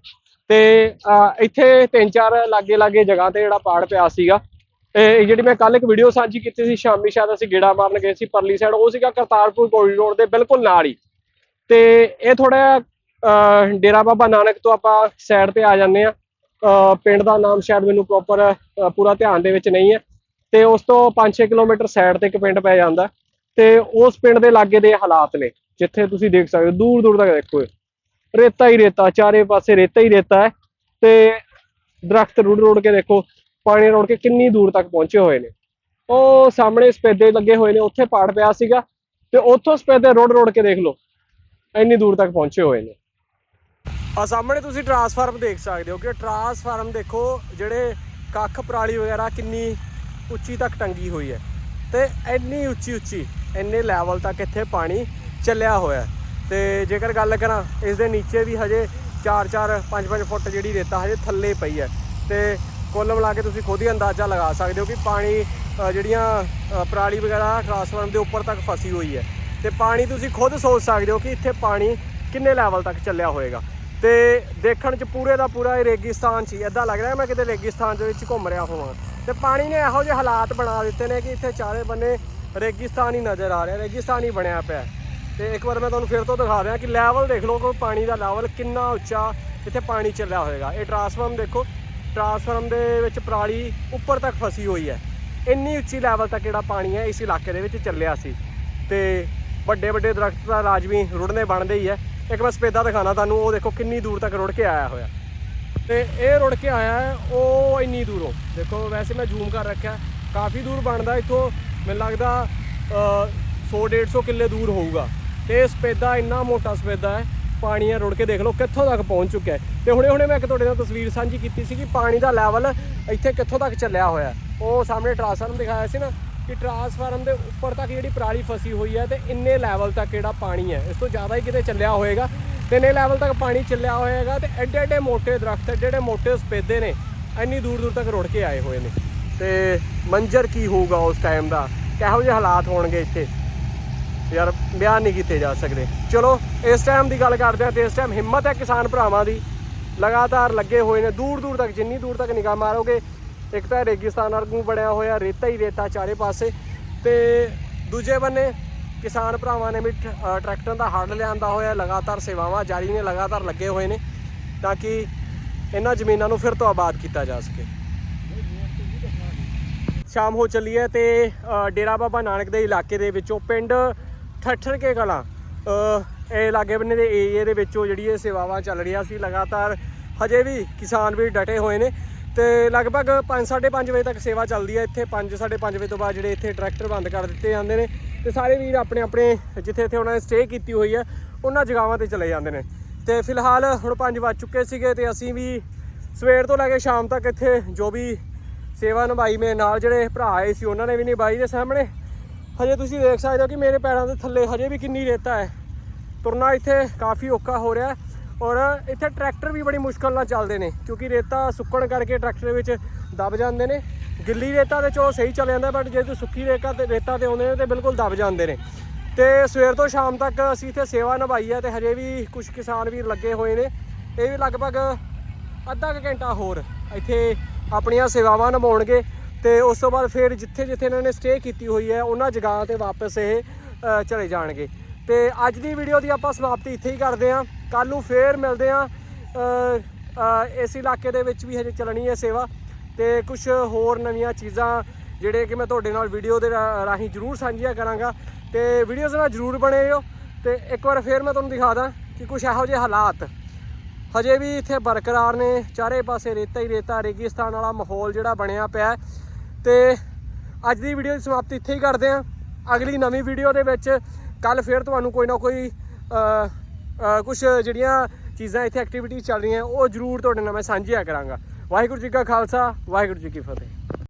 ਤੇ ਇੱਥੇ ਤਿੰਨ ਚਾਰ ਲਾਗੇ ਲਾਗੇ ਜਗ੍ਹਾ ਤੇ ਜਿਹੜਾ ਪਾੜ ਪਿਆ ਸੀਗਾ। ਇਹ ਜਿਹੜੀ ਮੈਂ ਕੱਲ ਇੱਕ ਵੀਡੀਓ ਸਾਂਝੀ ਕੀਤੀ ਸੀ, ਸ਼ਾਮੀ ਸ਼ਾਇਦ ਅਸੀਂ ਗੇੜਾ ਮਾਰਨ ਗਏ ਸੀ ਪਰਲੀ ਸਾਈਡ ਉਹ ਸੀਗਾ ਕਰਤਾਰਪੁਰ ਕੋਰੀਡੋਰ ਦੇ ਬਿਲਕੁਲ ਨਾਲ ਹੀ। ਤੇ ਇਹ ਥੋੜਾ ਡੇਰਾ ਬਾਬਾ ਨਾਨਕ ਤੋਂ ਆਪਾਂ ਸਾਈਡ ਤੇ ਆ ਜਾਂਦੇ ਆ ਪਿੰਡ ਦਾ ਨਾਮ ਸ਼ਾਇਦ ਮੈਨੂੰ ਪ੍ਰੋਪਰ ਪੂਰਾ ਧਿਆਨ ਦੇ ਵਿੱਚ ਨਹੀਂ ਹੈ। ਤੇ ਉਸ ਤੋਂ 5-6 ਕਿਲੋਮੀਟਰ ਸਾਈਡ ਤੇ ਇੱਕ ਪਿੰਡ ਪੈ ਜਾਂਦਾ। ਤੇ ਉਸ ਪਿੰਡ ਦੇ ਲਾਗੇ ਦੇ ਹਾਲਾਤ ਨੇ, ਜਿੱਥੇ ਤੁਸੀਂ ਦੇਖ ਸਕਦੇ ਹੋ, ਦੂਰ ਦੂਰ ਤੱਕ ਦੇਖੋ ਰੇਤਾ ਹੀ ਰੇਤਾ, ਚਾਰੇ ਪਾਸੇ ਰੇਤਾ ਹੀ ਰੇਤਾ ਹੈ। ਤੇ ਦਰਖਤ ਰੁੜ ਰੁੜ ਕੇ ਦੇਖੋ, ਪਾਣੀ ਰੁੜ ਕੇ ਕਿੰਨੀ ਦੂਰ ਤੱਕ ਪਹੁੰਚੇ ਹੋਏ ਨੇ। ਉਹ ਸਾਹਮਣੇ ਸਪੈਦੇ ਲੱਗੇ ਹੋਏ ਨੇ, ਉੱਥੇ ਪਾੜ ਪਿਆ ਸੀਗਾ। ਤੇ ਉੱਥੋਂ ਸਪੈਦੇ ਰੁੜ ਰੁੜ ਕੇ ਦੇਖ ਲਓ, ਇੰਨੀ ਦੂਰ ਤੱਕ ਪਹੁੰਚੇ ਹੋਏ ਨੇ। ਆ ਸਾਹਮਣੇ ਤੁਸੀਂ ਟਰਾਂਸਫਾਰਮ ਦੇਖ ਸਕਦੇ ਹੋ ਕਿ ਟਰਾਂਸਫਾਰਮ ਦੇਖੋ ਜਿਹੜੇ ਕੱਖ ਪਰਾਲੀ ਵਗੈਰਾ ਕਿੰਨੀ ਉੱਚੀ ਤੱਕ ਟੰਗੀ ਹੋਈ ਹੈ ਤੇ ਇੰਨੀ ਉੱਚੀ ਉੱਚੀ, ਇੰਨੇ ਲੈਵਲ ਤੱਕ ਇੱਥੇ ਪਾਣੀ ਚੱਲਿਆ ਹੋਇਆ ਹੈ। ਤੇ ਜੇਕਰ ਗੱਲ ਕਰਾਂ, ਇਸ ਦੇ ਨੀਚੇ ਵੀ ਹਜੇ 4-4 5-5 ਫੁੱਟ ਜਿਹੜੀ ਰੇਤਾ ਹਜੇ ਥੱਲੇ ਪਈ ਹੈ। ਤੇ ਕੁੱਲ ਮਿਲਾ ਕੇ ਤੁਸੀਂ ਖੁਦ ਹੀ ਅੰਦਾਜ਼ਾ ਲਗਾ ਸਕਦੇ ਹੋ ਕਿ ਪਾਣੀ ਜਿਹੜੀਆਂ ਪਰਾਲੀ ਵਗੈਰਾ ਟਰਾਂਸਫਾਰਮ ਦੇ ਉੱਪਰ ਤੱਕ ਫਸੀ ਹੋਈ ਹੈ। ਤੇ ਪਾਣੀ ਤੁਸੀਂ ਖੁਦ ਸੋਚ ਸਕਦੇ ਹੋ ਕਿ ਇੱਥੇ ਪਾਣੀ ਕਿੰਨੇ ਲੈਵਲ ਤੱਕ ਚੱਲਿਆ ਹੋਏਗਾ। ਤੇ ਦੇਖਣ 'ਚ ਪੂਰੇ ਦਾ ਪੂਰਾ ਇਹ ਰੇਗਿਸਤਾਨ ਸੀ ਇਦਾਂ ਲੱਗ ਰਿਹਾ ਮੈਂ ਕਿਤੇ ਰੇਗਿਸਤਾਨ ਦੇ ਵਿੱਚ ਘੁੰਮ ਰਿਹਾ ਹੋਵਾਂ। ਤੇ ਪਾਣੀ ਨੇ ਇਹੋ ਜਿਹੇ ਹਾਲਾਤ ਬਣਾ ਦਿੱਤੇ ਨੇ ਕਿ ਇੱਥੇ ਚਾਰੇ ਬੰਨੇ ਰੇਗਿਸਤਾਨ ਹੀ ਨਜ਼ਰ ਆ ਰਿਹਾ, ਰੇਗਿਸਤਾਨ ਹੀ ਬਣਿਆ ਪਿਆ। ਤੇ ਇੱਕ ਵਾਰ ਮੈਂ ਤੁਹਾਨੂੰ ਫਿਰ ਤੋਂ ਦਿਖਾ ਰਿਹਾ ਕਿ ਲੈਵਲ ਦੇਖ ਲਓ ਕਿ ਪਾਣੀ ਦਾ ਲੈਵਲ ਕਿੰਨਾ ਉੱਚਾ ਇੱਥੇ ਪਾਣੀ ਚੱਲਿਆ ਹੋਏਗਾ। ਇਹ ਟਰਾਂਸਫਾਰਮ ਦੇਖੋ, ਟਰਾਂਸਫਾਰਮ ਦੇ ਵਿੱਚ ਪਰਾਲੀ ਉੱਪਰ ਤੱਕ ਫਸੀ ਹੋਈ ਹੈ। ਇੰਨੀ ਉੱਚੀ ਲੈਵਲ ਤੱਕ ਜਿਹੜਾ ਪਾਣੀ ਹੈ ਇਸ ਇਲਾਕੇ ਦੇ ਵਿੱਚ ਚੱਲਿਆ ਸੀ। ਤੇ ਵੱਡੇ ਵੱਡੇ ਦਰਖਤ ਦਾ ਲਾਜ਼ਮੀ ਰੁੜਨੇ ਬਣਦੇ ਹੀ ਹੈ। ਇੱਕ ਮੈਂ ਸਪੇਦਾ ਦਿਖਾਣਾ ਤੁਹਾਨੂੰ, ਉਹ ਦੇਖੋ ਕਿੰਨੀ ਦੂਰ ਤੱਕ ਰੁੜ ਕੇ ਆਇਆ ਹੋਇਆ। ਤੇ ਇਹ ਰੁੜ ਕੇ ਆਇਆ ਹੈ, ਉਹ ਇੰਨੀ ਦੂਰੋਂ। ਦੇਖੋ, ਵੈਸੇ ਮੈਂ ਜ਼ੂਮ ਕਰ ਰੱਖਿਆ, ਕਾਫੀ ਦੂਰ ਬਣਦਾ ਇੱਥੋਂ, ਮੈਨੂੰ ਲੱਗਦਾ 100 150 ਕਿੱਲੇ ਦੂਰ ਹੋਊਗਾ। ਤੇ ਸਪੇਦਾ ਇੰਨਾ ਮੋਟਾ ਸਪੇਦਾ ਹੈ ਪਾਣੀ ਹੈ ਰੁੜ ਕੇ ਦੇਖ ਲਓ ਕਿੱਥੋਂ ਤੱਕ ਪਹੁੰਚ ਚੁੱਕਿਆ ਹੈ। ਤੇ ਹੁਣੇ ਹੁਣੇ ਮੈਂ ਇੱਕ ਤੁਹਾਡੇ ਨਾਲ ਤਸਵੀਰ ਸਾਂਝੀ ਕੀਤੀ ਸੀ ਕਿ ਪਾਣੀ ਦਾ ਲੈਵਲ ਇੱਥੇ ਕਿੱਥੋਂ ਤੱਕ ਚੱਲਿਆ ਹੋਇਆ ਉਹ ਸਾਹਮਣੇ ਟਰਾਂਸਫਾਰਮ ਦਿਖਾਇਆ ਸੀ ਨਾ ਕਿ ਟਰਾਂਸਫਾਰਮ ਦੇ ਉੱਪਰ ਤੱਕ ਜਿਹੜੀ ਪਰਾਲੀ ਫਸੀ ਹੋਈ ਹੈ ਤੇ ਇੰਨੇ ਲੈਵਲ ਤੱਕ ਜਿਹੜਾ ਪਾਣੀ ਹੈ, ਇਸ ਤੋਂ ਜ਼ਿਆਦਾ ਹੀ ਕਿਤੇ ਚੱਲਿਆ ਹੋਏਗਾ। ਤੇ ਇੰਨੇ ਲੈਵਲ ਤੱਕ ਪਾਣੀ ਚੱਲਿਆ ਹੋਏਗਾ ਤੇ ਐਡੇ ਐਡੇ ਮੋਟੇ ਦਰਖਤ ਐਡੇ ਐਡੇ ਮੋਟੇ ਸਪੇਦੇ ਨੇ, ਇੰਨੀ ਦੂਰ ਦੂਰ ਤੱਕ ਰੁੜ ਕੇ ਆਏ ਹੋਏ ਨੇ। ਤੇ ਮੰਜ਼ਰ ਕੀ ਹੋਊਗਾ ਉਸ ਟਾਈਮ ਦਾ? ਕਿਹੋ ਜਿਹੇ ਹਾਲਾਤ ਹੋਣਗੇ ਇੱਥੇ? ਯਾਰ, ਬਿਆਨ ਨਹੀਂ ਕੀਤੇ ਜਾ ਸਕਦੇ। ਚਲੋ, ਇਸ ਟਾਈਮ ਦੀ ਗੱਲ ਕਰਦੇ ਆ ਤੇ ਇਸ ਟਾਈਮ ਹਿੰਮਤ ਹੈ ਕਿਸਾਨ ਭਰਾਵਾਂ ਦੀ। ਲਗਾਤਾਰ ਲੱਗੇ ਹੋਏ ਨੇ ਦੂਰ ਦੂਰ ਤੱਕ, ਜਿੰਨੀ ਦੂਰ ਤੱਕ ਨਿਗਾਹ ਮਾਰੋਗੇ ਇੱਕ ਤਾਂ ਰੇਗਿਸਤਾਨ ਵਰਗੂ ਬਣਿਆ ਹੋਇਆ, ਰੇਤਾ ਹੀ ਰੇਤਾ ਚਾਰੇ ਪਾਸੇ। ਤੇ ਦੂਜੇ ਬੰਨੇ ਕਿਸਾਨ ਭਰਾਵਾਂ ਨੇ ਵੀ ਟ- ਟਰੈਕਟਰ ਦਾ ਹੱਲ ਲਿਆਂਦਾ ਹੋਇਆ, ਲਗਾਤਾਰ ਸੇਵਾਵਾਂ ਜਾਰੀ ਨੇ, ਲਗਾਤਾਰ ਲੱਗੇ ਹੋਏ ਨੇ, ਤਾਂ ਕਿ ਇਹਨਾਂ ਜ਼ਮੀਨਾਂ ਨੂੰ ਫਿਰ ਤੋਂ ਆਬਾਦ ਕੀਤਾ ਜਾ ਸਕੇ। ਸ਼ਾਮ ਹੋ ਚੱਲੀ ਹੈ ਤੇ ਡੇਰਾ ਬਾਬਾ ਨਾਨਕ ਦੇ ਇਲਾਕੇ ਦੇ ਵਿੱਚੋਂ ਪਿੰਡ ਠੱਠਰ ਕੇ ਕਲਾਂ ਇਹ ਲਾਗੇ ਬੰਨੇ ਦੇ ਏਰੀਏ ਦੇ ਵਿੱਚੋਂ ਜਿਹੜੀ ਇਹ ਸੇਵਾਵਾਂ ਚੱਲ ਰਹੀਆਂ ਸੀ, ਲਗਾਤਾਰ ਹਜੇ ਵੀ ਕਿਸਾਨ ਵੀ ਡਟੇ ਹੋਏ ਨੇ। ਤੇ ਲਗਭਗ 5:30 ਵਜੇ ਤੱਕ ਸੇਵਾ ਚੱਲਦੀ ਹੈ ਇੱਥੇ। 5:30 ਵਜੇ ਤੋਂ ਬਾਅਦ ਜਿਹੜੇ ਇੱਥੇ ਟਰੈਕਟਰ ਬੰਦ ਕਰ ਦਿੱਤੇ ਜਾਂਦੇ ਨੇ ਤੇ ਸਾਰੇ ਵੀਰ ਆਪਣੇ ਆਪਣੇ ਜਿੱਥੇ ਇੱਥੇ ਉਹਨਾਂ ਨੇ ਸਟੇ ਕੀਤੀ ਹੋਈ ਹੈ ਉਹਨਾਂ ਜਗ੍ਹਾਵਾਂ ਤੇ ਚਲੇ ਜਾਂਦੇ ਨੇ। ਤੇ ਫਿਲਹਾਲ ਹੁਣ 5 ਵੱਜ ਚੁੱਕੇ ਸੀਗੇ ਤੇ ਅਸੀਂ ਵੀ ਸਵੇਰ ਤੋਂ ਲੈ ਕੇ ਸ਼ਾਮ ਤੱਕ ਇੱਥੇ ਜੋ ਵੀ ਸੇਵਾ ਨਿਭਾਈ ਮੇਰੇ ਨਾਲ ਜਿਹੜੇ ਭਰਾ ਆਏ ਸੀ, ਉਹਨਾਂ ਨੇ ਵੀ ਨਿਭਾਈ ਦੇ ਸਾਹਮਣੇ। ਹਜੇ ਤੁਸੀਂ ਦੇਖ ਸਕਦੇ ਹੋ ਕਿ ਮੇਰੇ ਪੈਰਾਂ ਦੇ ਥੱਲੇ ਹਜੇ ਵੀ ਕਿੰਨੀ ਰੇਤਾ ਹੈ। ਤੁਰਨਾ ਇੱਥੇ ਕਾਫੀ ਔਖਾ ਹੋ ਰਿਹਾ। ਔਰ ਇੱਥੇ ਟਰੈਕਟਰ ਵੀ ਬੜੀ ਮੁਸ਼ਕਲ ਨਾਲ ਚੱਲਦੇ ਨੇ, ਕਿਉਂਕਿ ਰੇਤਾ ਸੁੱਕਣ ਕਰਕੇ ਟਰੈਕਟਰ ਵਿੱਚ ਦਬ ਜਾਂਦੇ ਨੇ। ਗਿੱਲੀ ਰੇਤਾ ਤੇ ਚਲੋ ਸਹੀ ਚੱਲ ਜਾਂਦਾ ਬਟ ਜੇ ਤੁਸੀਂ ਸੁੱਕੀ ਰੇਤਾ ਤੇ ਰੇਤਾ ਤੇ ਆਉਂਦੇ ਨੇ ਤੇ ਬਿਲਕੁਲ ਦਬ ਜਾਂਦੇ ਨੇ। ਤੇ ਸਵੇਰ ਤੋਂ ਸ਼ਾਮ ਤੱਕ ਅਸੀਂ ਇੱਥੇ ਸੇਵਾ ਨਿਭਾਈ ਹੈ ਤੇ ਹਜੇ ਵੀ ਕੁਝ ਕਿਸਾਨ ਵੀਰ ਲੱਗੇ ਹੋਏ ਨੇ। ਇਹ ਵੀ ਲਗਭਗ ਅੱਧਾ ਕੁ ਘੰਟਾ ਹੋਰ ਇੱਥੇ ਆਪਣੀਆਂ ਸੇਵਾਵਾਂ ਨਿਭਾਉਣਗੇ ਤੇ ਉਸ ਤੋਂ ਬਾਅਦ ਫਿਰ ਜਿੱਥੇ ਜਿੱਥੇ ਇਹਨਾਂ ਨੇ ਸਟੇ ਕੀਤੀ ਹੋਈ ਹੈ, ਉਹਨਾਂ ਜਗ੍ਹਾ ਤੇ ਵਾਪਸ ਇਹ ਚਲੇ ਜਾਣਗੇ। ਤੇ ਅੱਜ ਦੀ ਵੀਡੀਓ ਦੀ ਆਪਾਂ ਸਮਾਪਤੀ ਇੱਥੇ ਹੀ ਕਰਦੇ ਹਾਂ। ਕੱਲ ਨੂੰ ਫੇਰ ਮਿਲਦੇ ਹਾਂ। ਇਸ ਇਲਾਕੇ ਦੇ ਵਿੱਚ ਵੀ ਹਜੇ ਚੱਲਣੀ ਹੈ ਸੇਵਾ ਤੇ ਕੁਝ ਹੋਰ ਨਵੀਆਂ ਚੀਜ਼ਾਂ ਜਿਹੜੇ ਕਿ ਮੈਂ ਤੁਹਾਡੇ ਨਾਲ ਵੀਡੀਓ ਦੇ ਰਾ- ਰਾਹੀਂ ਜ਼ਰੂਰ ਸਾਂਝੀਆਂ ਕਰਾਂਗਾ। ਤੇ ਵੀਡੀਓਜ਼ ਨਾਲ ਜ਼ਰੂਰ ਬਣੇ ਰਹੋ। ਤੇ ਇੱਕ ਵਾਰ ਫੇਰ ਮੈਂ ਤੁਹਾਨੂੰ ਦਿਖਾ ਦਾਂ ਕਿ ਕੁਝ ਇਹੋ ਜਿਹੇ ਹਾਲਾਤ ਹਜੇ ਵੀ ਇੱਥੇ ਬਰਕਰਾਰ ਨੇ। ਚਾਰੇ ਪਾਸੇ ਰੇਤਾ ਹੀ ਰੇਤਾ, ਰੇਗਿਸਤਾਨ ਵਾਲਾ ਮਾਹੌਲ ਜਿਹੜਾ ਬਣਿਆ ਪਿਆ ਹੈ। ਤੇ ਅੱਜ ਦੀ ਵੀਡੀਓ ਦੀ ਸਮਾਪਤੀ ਇੱਥੇ ਹੀ ਕਰਦੇ ਹਾਂ। ਅਗਲੀ ਨਵੀਂ ਵੀਡੀਓ ਦੇ ਵਿੱਚ ਕੱਲ ਫੇਰ ਤੁਹਾਨੂੰ ਕੋਈ ਨਾ ਕੋਈ ਕੁਝ ਜਿਹੜੀਆਂ ਚੀਜ਼ਾਂ ਇੱਥੇ ਐਕਟੀਵਿਟੀ ਚੱਲ ਰਹੀਆਂ, ਉਹ ਜ਼ਰੂਰ ਤੁਹਾਡੇ ਨਾਲ ਮੈਂ ਸਾਂਝੀਆਂ ਕਰਾਂਗਾ। ਵਾਹਿਗੁਰੂ ਜੀ ਕਾ ਖਾਲਸਾ, ਵਾਹਿਗੁਰੂ ਜੀ ਕੀ ਫਤਿਹ।